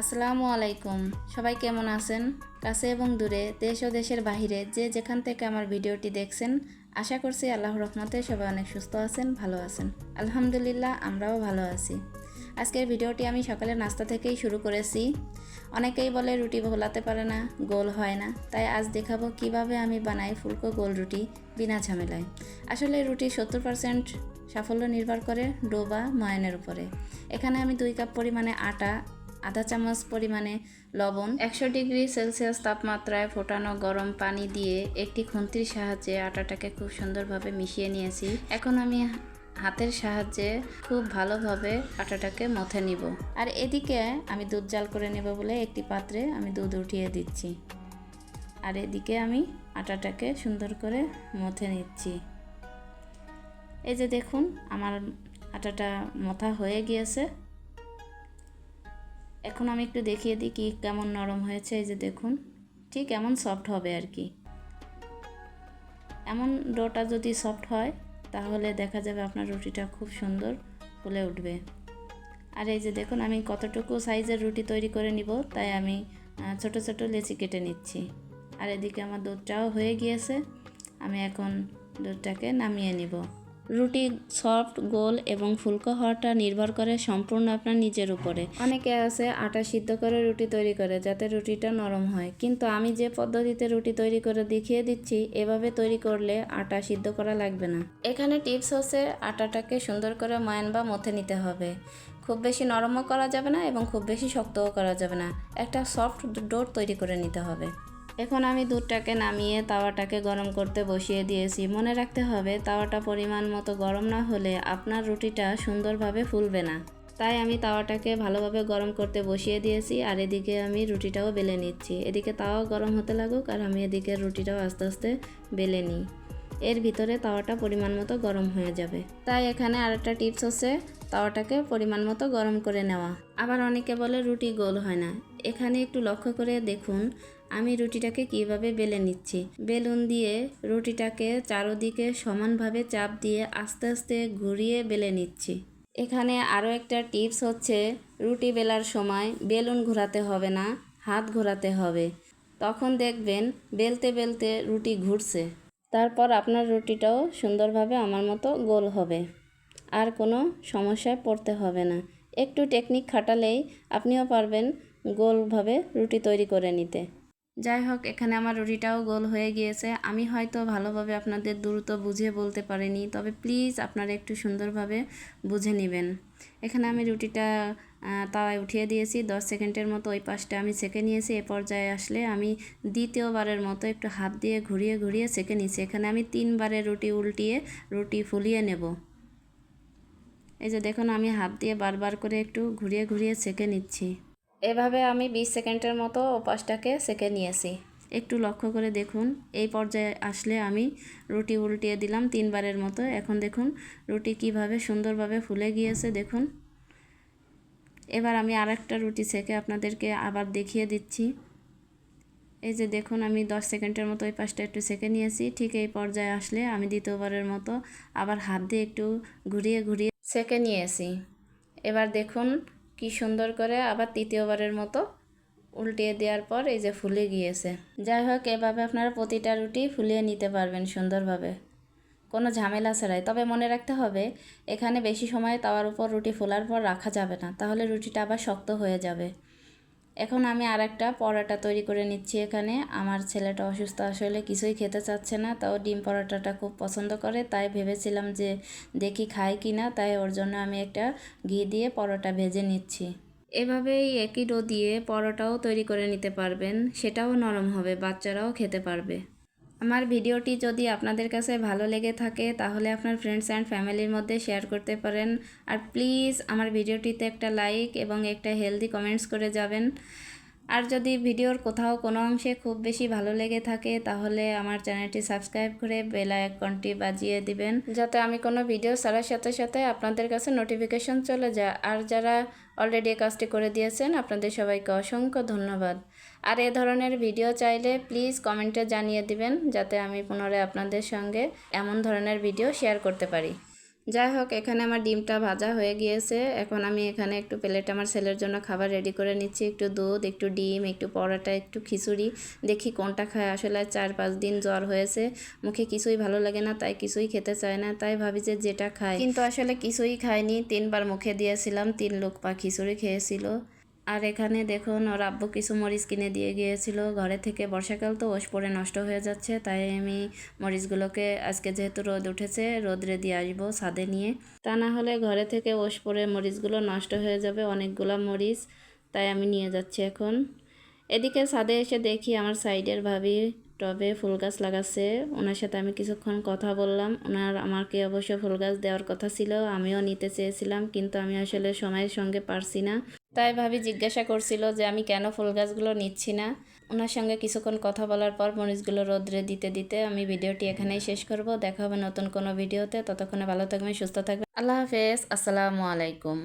আসসালামু আলাইকুম। সবাই কেমন আছেন? কাছে এবং দূরে, দেশ ও দেশের বাহিরে যে যেখান থেকে আমার ভিডিওটি দেখছেন, আশা করছি আল্লাহ রহমতে সবাই অনেক সুস্থ আছেন, ভালো আছেন। আলহামদুলিল্লাহ, আমরাও ভালো আছি। আজকের ভিডিওটি আমি সকালে নাস্তা থেকেই শুরু করেছি। অনেকেই বলে রুটি ভোলাতে পারে না, গোল হয় না। তাই আজ দেখাবো কীভাবে আমি বানাই ফুলকো গোল রুটি বিনা ঝামেলায়। আসলে রুটি সত্তর পারসেন্ট সাফল্য নির্ভর করে ডো বা ময়নের উপরে। এখানে আমি দুই কাপ পরিমাণে আটা আধা চামচ পরিমাণে লবণ, একশো ডিগ্রি সেলসিয়াস তাপমাত্রায় ফোটানো গরম পানি দিয়ে একটি খুন্তির সাহায্যে আটাটাকে খুব সুন্দরভাবে মিশিয়ে নিয়েছি। এখন আমি হাতের সাহায্যে খুব ভালোভাবে আটাটাকে মথে নিব। আর এদিকে আমি দুধ জাল করে নেব বলে একটি পাত্রে আমি দুধ উঠিয়ে দিচ্ছি। আর এদিকে আমি আটাটাকে সুন্দর করে মথে নিচ্ছি। এই যে দেখুন, আমার আটাটা মথা হয়ে গিয়েছে। এখন আমি একটু দেখিয়ে দিই কি কেমন নরম হয়েছে, এই যে দেখুন। ঠিক এমন সফট হবে আর কি। এমন ডোটা যদি সফট হয়, তাহলে দেখা যাবে আপনার রুটিটা খুব সুন্দর ফুলে উঠবে। আর এই যে দেখুন, আমি কতটুকু সাইজের রুটি তৈরি করে নিব, তাই আমি ছোট ছোট লেচি কেটে নিচ্ছি। আর এদিকে আমার দুধটাও হয়ে গিয়েছে, আমি এখন দুধটাকে নামিয়ে নিব। রুটি, সফট, গোল এবং ফুলকো হওয়াটা নির্ভর করে সম্পূর্ণ আপনার নিজের উপরে। অনেকে আছে আটা সিদ্ধ করে রুটি তৈরি করে যাতে রুটিটা নরম হয়। কিন্তু আমি যে পদ্ধতিতে রুটি তৈরি করে দেখিয়ে দিচ্ছি, এভাবে তৈরি করলে আটা সিদ্ধ করা লাগবে না। এখানে টিপস হচ্ছে আটাটাকে সুন্দর করে ময়ান বা মথে নিতে হবে। খুব বেশি নরমও করা যাবে না এবং খুব বেশি শক্তও করা যাবে না। একটা সফট ডোর তৈরি করে নিতে হবে। এখন আমি দুধটাকে নামিয়ে তাওয়াটাকে গরম করতে বসিয়ে দিয়েছি। মনে রাখতে হবে, তাওয়াটা পরিমাণ মতো গরম না হলে আপনার রুটিটা সুন্দরভাবে ফুলবে না। তাই আমি তাওয়াটাকে ভালোভাবে গরম করতে বসিয়ে দিয়েছি আর এদিকে আমি রুটিটাও বেলে নিচ্ছি। এদিকে তাওয়া গরম হতে লাগুক আর আমি এদিকে রুটিটাও আস্তে আস্তে বেলে নিই। এর ভিতরে তাওয়াটা পরিমাণ মতো গরম হয়ে যাবে। তাই এখানে আর একটা টিপস হচ্ছে তাওয়াটাকে পরিমাণ মতো গরম করে নেওয়া। আবার অনেকে বলে রুটি গোল হয় না। এখানে একটু লক্ষ্য করে দেখুন আমি রুটিটাকে কীভাবে বেলে নিচ্ছি? বেলুন দিয়ে রুটিটাকে চারোদিকে সমানভাবে চাপ দিয়ে আস্তে আস্তে ঘুরিয়ে বেলে নিচ্ছি। এখানে আরও একটা টিপস হচ্ছে, রুটি বেলার সময় বেলুন ঘোরাতে হবে না, হাত ঘোরাতে হবে। তখন দেখবেন বেলতে বেলতে রুটি ঘুরছে। তারপর আপনার রুটিটাও সুন্দরভাবে আমার মতো গোল হবে। আর কোনো সমস্যায় পড়তে হবে না। একটু টেকনিক খাটালেই আপনিও পারবেন গোলভাবে রুটি তৈরি করে নিতে। যাই হোক, এখানে আমার রুটিটাও গোল হয়ে গিয়েছে। আমি হয়তো ভালোভাবে আপনাদের দ্রুত বুঝিয়ে বলতে পারিনি, তবে প্লিজ আপনারা একটু সুন্দরভাবে বুঝে নেবেন। এখানে আমি রুটিটা তাওয়ায় উঠিয়ে দিয়েছি। দশ সেকেন্ডের মতো ওই পাশটা আমি সেকে নিয়েছি। এ পর্যায়ে আসলে আমি দ্বিতীয়বারের মতো একটু হাত দিয়ে ঘুরিয়ে ঘুরিয়ে সেকে নিয়েছি। এখানে আমি তিনবারে রুটি উল্টিয়ে রুটি ফুলিয়ে নেব। এই যে দেখুন, আমি হাত দিয়ে বারবার করে একটু ঘুরিয়ে ঘুরিয়ে সেকে নিচ্ছি। এভাবে আমি বিশ সেকেন্ডের মতো ওপাশটাকে সেকে নিয়েছি। একটু লক্ষ্য করে দেখুন, এই পর্যায়ে আসলে আমি রুটি উল্টিয়ে দিলাম তিনবারের মতো। এখন দেখুন, রুটি কীভাবে সুন্দরভাবে ফুলে গিয়েছে, দেখুন। এবার আমি আরেকটা রুটি সেকে আপনাদেরকে আবার দেখিয়ে দিচ্ছি। এই যে দেখুন, আমি দশ সেকেন্ডের মতো ওই পাশটা একটু সেকে নিয়েছি। ঠিক এই পর্যায়ে আসলে আমি দ্বিতীয়বারের মতো আবার হাত দিয়ে একটু ঘুরিয়ে ঘুরিয়ে সেকে নিয়েছি। এবার দেখুন কি সুন্দর করে আবার তৃতীয়বারের মতো উল্টিয়ে দেওয়ার পর এই যে ফুলে গিয়েছে। যাই হোক, এভাবে আপনারা প্রতিটা রুটি ফুলিয়ে নিতে পারবেন সুন্দরভাবে। কোনো ঝামেলা ছাড়াই। তবে মনে রাখতে হবে, এখানে বেশি সময় তাওয়ার উপর রুটি ফোলার পর রাখা যাবে না। তাহলে রুটিটা আবার শক্ত হয়ে যাবে। এখন আমি আর একটা পরোটা তৈরি করে নিচ্ছি এখানে। আমার ছেলেটা অসুস্থ, আসলে কিছুই খেতে চাচ্ছে না, তাও ডিম পরোটাটা খুব পছন্দ করে, তাই ভেবেছিলাম যে দেখি খায় কি না তাই ওর জন্য আমি একটা ঘি দিয়ে পরোটা ভেজে নিচ্ছি। এভাবেই একই ডো দিয়ে পরোটাও তৈরি করে নিতে পারবেন, সেটাও নরম হবে, বাচ্চারাও খেতে পারবে। আমার ভিডিওটি যদি আপনাদের কাছে ভালো লেগে থাকে, তাহলে আপনার ফ্রেন্ডস অ্যান্ড ফ্যামিলির মধ্যে শেয়ার করতে পারেন। আর প্লিজ আমার ভিডিওটিতে একটা লাইক এবং একটা হেলদি কমেন্টস করে যাবেন। আর যদি ভিডিওর কোথাও কোনো অংশে খুব বেশি ভালো লেগে থাকে, তাহলে আমার চ্যানেলটি সাবস্ক্রাইব করে বেল আইকনটি বাজিয়ে দিবেন। যাতে আমি কোনো ভিডিও ছাড়ার সাথে সাথে আপনাদের কাছে নোটিফিকেশন চলে যায়। আর যারা অলরেডি কাজটি করে দিয়েছেন। আপনাদের সবাইকে অসংখ্য ধন্যবাদ। আর এ ধরনের ভিডিও চাইলে প্লিজ কমেন্টে জানিয়ে দিবেন, যাতে আমি পুনরায় আপনাদের সঙ্গে এমন ধরনের ভিডিও শেয়ার করতে পারি। যাই হোক, এখানে আমার ডিমটা ভাজা হয়ে গিয়েছে। এখন আমি এখানে একটু প্লেট আমার ছেলের জন্য খাবার রেডি করে নিচ্ছি। একটু দুধ, একটু ডিম, একটু পরোটা, একটু খিচুড়ি। দেখি কোনটা খায়। আসলে চার পাঁচ দিন জ্বর হয়েছে। মুখে কিছুই ভালো লাগে না, তাই কিছুই খেতে চায় না। তাই ভাবি যে যেটা খায় কিন্তু আসলে কিছুই খায়নি তিনবার মুখে দিয়েছিলাম, তিন লোক পা খিচুড়ি খেয়েছিল। আর এখানে দেখুন, ওর আব্বু কিছু মরিচ কিনে দিয়ে গিয়েছিল। ঘরে থেকে বর্ষাকাল তো ওষ পরে নষ্ট হয়ে যাচ্ছে, তাই আমি মরিচগুলোকে আজকে যেহেতু রোদ উঠেছে, রোদরে দিয়ে আসব ছাদে নিয়ে। তা না হলে ঘরে থেকে ওষ পরে মরিচগুলো নষ্ট হয়ে যাবে, অনেকগুলো মরিচ, তাই আমি নিয়ে যাচ্ছি এখন। এদিকে ছাদে এসে দেখি আমার সাইডের ভাবি টবে ফুল গাছ লাগাচ্ছে, ওনার সাথে আমি কিছুক্ষণ কথা বললাম। ওনার আমাকে অবশ্য ফুল গাছ দেওয়ার কথা ছিল, আমিও নিতে চেয়েছিলাম, কিন্তু আমি আসলে সময়ের সঙ্গে পারছি না। তাই ভাবি জিজ্ঞাসা করছিল যে আমি কেন ফুল গাছগুলো নিচ্ছি না? ওনার সঙ্গে কিছুক্ষণ কথা বলার পর মরিচগুলো রোদ্রে দিতে দিতে আমি ভিডিওটি এখানেই শেষ করব। দেখা হবে নতুন কোনো ভিডিওতে। ততক্ষণে ভালো থাকবেন, সুস্থ থাকবেন। আল্লাহ হাফেজ। আসসালামু আলাইকুম।